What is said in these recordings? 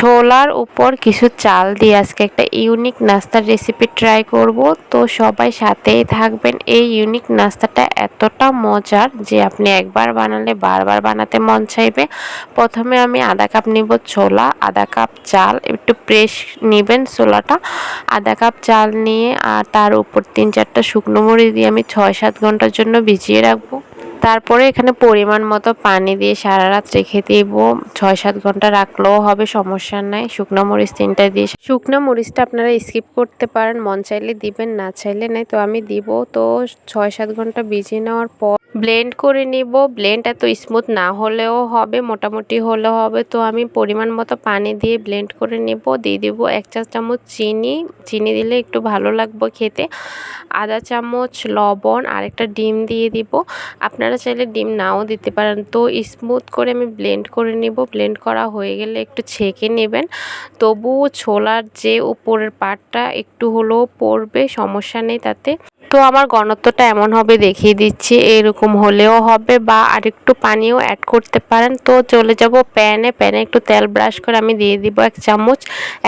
ছোলার উপর কিছু চাল দিয়ে আজকে একটা ইউনিক নাস্তার রেসিপি ট্রাই করব। তো সবাই সাথেই থাকবেন। এই ইউনিক নাস্তাটা এতটা মজার যে আপনি একবার বানালে বারবার বানাতে মন চাইবে। প্রথমে আমি আধা কাপ নিব ছোলা, আধা কাপ চাল, একটু প্রেস নেবেন ছোলাটা। আধা কাপ চাল নিয়ে আর তার উপর তিন চারটা শুকনো মরিচ দিয়ে আমি ছয় সাত ঘণ্টার জন্য ভিজিয়ে রাখব। তারপরে এখানে পরিমাণ মতো পানি দিয়ে সারা রাত রেখে দিব। ছয় সাত ঘণ্টা রাখলেও হবে, সমস্যা নাই। শুকনো মরিচ তিনটা দিয়ে শুকনো মরিচটা আপনারা স্কিপ করতে পারেন, মন চাইলে দিবেন, না চাইলে নাই। তো আমি দিব। তো ছয় সাত ঘণ্টা ভিজিয়ে নেওয়ার পর ব্লেন্ড করে নিব। ব্লেন্ড এত স্মুথ না হলেও হবে, মোটামুটি হলেও হবে। তো আমি পরিমাণ মতো পানি দিয়ে ব্লেন্ড করে নেব। দিয়ে দিব এক চা চামচ চিনি। চিনি দিলে একটু ভালো লাগবে খেতে। আধা চামচ, লবণ আর একটা ডিম দিয়ে দিব। আপনারা চাইলে ডিম নাও দিতে পারেন। তো স্মুথ করে আমি ব্লেন্ড করে নেব। ব্লেন্ড করা হয়ে গেলে একটু ছেঁকে নেবেন। তবুও ছোলার যে উপরের পাটটা একটু হলেও পড়বে, সমস্যা নেই তাতে। তো আমার ঘনত্বটা এমন হবে, দেখিয়ে দিচ্ছি। এরকম হলেও হবে বা আরেকটু পানিও অ্যাড করতে পারেন। তো চলে যাব প্যানে। প্যানে একটু তেল ব্রাশ করে আমি দিয়ে দিব এক চামচ।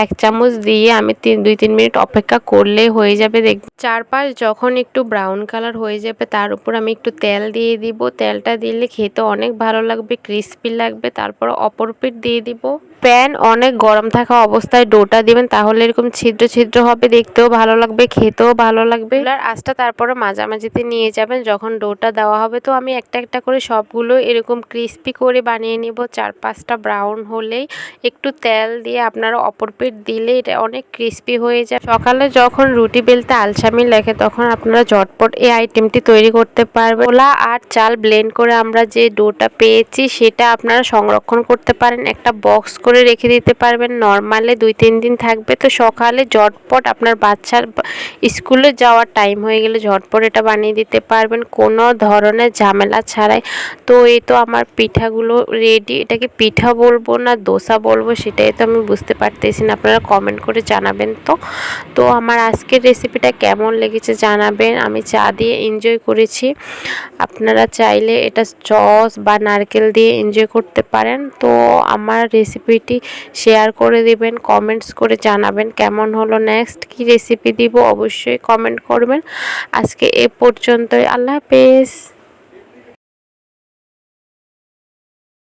এক চামচ দিয়ে আমি তিন, দুই, তিন মিনিট অপেক্ষা করলেই হয়ে যাবে। দেখ, চারপাশ যখন একটু ব্রাউন কালার হয়ে যাবে, তার উপর আমি একটু তেল দিয়ে দিব। তেলটা দিলে খেতে অনেক ভালো লাগবে ক্রিস্পি লাগবে। তারপর অপর পিঠ দিয়ে দিব। প্যান অনেক গরম থাকা অবস্থায় ডোটা দিবেন, তাহলে এরকম ছিদ্র ছিদ্র হবে, দেখতেও ভালো লাগবে, খেতেও ভালো লাগবে। আর আঁচটা তারপরে মাঝামাঝিতে নিয়ে যাবেন, যখন ডোটা দেওয়া হবে, তো আমি একটা একটা করে সবগুলো এরকম ক্রিস্পি করে বানিয়ে নিব। চার পাঁচটা ব্রাউন হলেই একটু তেল দিয়ে আপনারা অপর পিঠ দিলে এটা অনেক ক্রিস্পি হয়ে যায়। সকালে যখন রুটি বেলতে আলসামি লেখে, তখন আপনারা ঝটপট এই আইটেমটি তৈরি করতে পারবেন। ওলা আর চাল ব্লেন্ড করে আমরা যে ডোটা পেয়েছি, সেটা আপনারা সংরক্ষণ করতে পারেন। একটা বক্স করে করে রেখে দিতে পারবেন। নর্মালে দুই, তিন দিন থাকবে। তো সকালে ঝটপট আপনার বাচ্চার স্কুলে যাওয়ার টাইম হয়ে গেলে ঝটপট এটা বানিয়ে দিতে পারবেন। কোনো ধরনের ঝামেলা ছাড়াই। তো এই তো আমার পিঠাগুলো রেডি এটাকে পিঠা বলব না, দোসা বলব সেটাই তো আমি বুঝতে পারতেছি না। আপনারা কমেন্ট করে জানাবেন তো। তো আমার আজকের রেসিপিটা কেমন লেগেছে জানাবেন। আমি চা দিয়ে এনজয় করেছি। আপনারা চাইলে এটা সস বা নারকেল দিয়ে এনজয় করতে পারেন। তো আমার রেসিপি রেসিপিটি শেয়ার করে দিবেন কমেন্টস করে জানাবেন কেমন হলো নেক্সট কি রেসিপি দিব অবশ্যই কমেন্ট করবেন। আজকে এ পর্যন্তই, আল্লাহ হাফেজ।